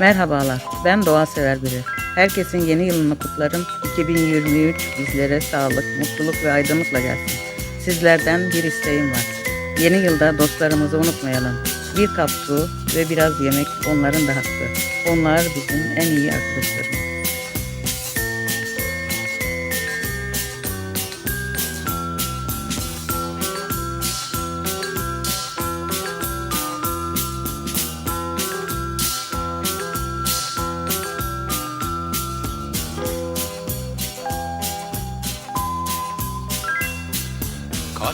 Merhabalar, ben doğa sever biri. Herkesin yeni yılını kutlarım. 2023 bizlere sağlık, mutluluk ve aydınlıkla gelsin. Sizlerden bir isteğim var. Yeni yılda dostlarımızı unutmayalım. Bir kap su ve biraz yemek onların da hakkı. Onlar bizim en iyi arkadaşlarımız.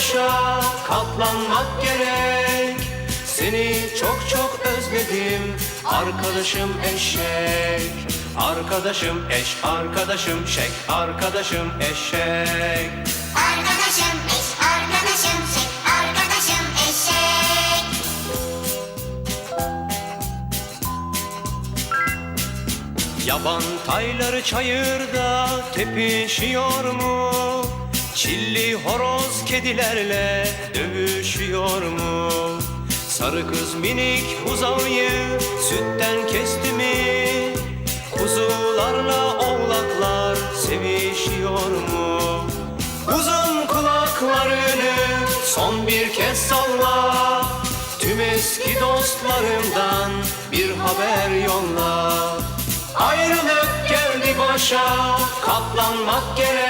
başa katlanmak gerek Seni çok çok özledim arkadaşım eşek Arkadaşım eş arkadaşım şek arkadaşım eşek Arkadaşım eş, arkadaşım şek, arkadaşım eşek. Yaban tayları çayırda tepişiyor mu? Çilli horoz kedilerle dövüşüyor mu? Sarı kız minik buzağıyı sütten kesti mi? Kuzularla oğlaklar sevişiyor mu? Uzun kulaklarını son bir kez salla Tüm eski dostlarımdan bir haber yolla Ayrılık geldi başa katlanmak gerek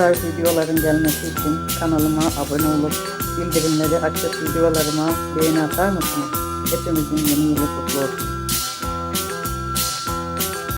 tarz videoların gelmesi için kanalıma abone olup bildirimleri açıp videolarıma beğeni atar mısınız? Hepimizin yeni yılı kutlu olsun.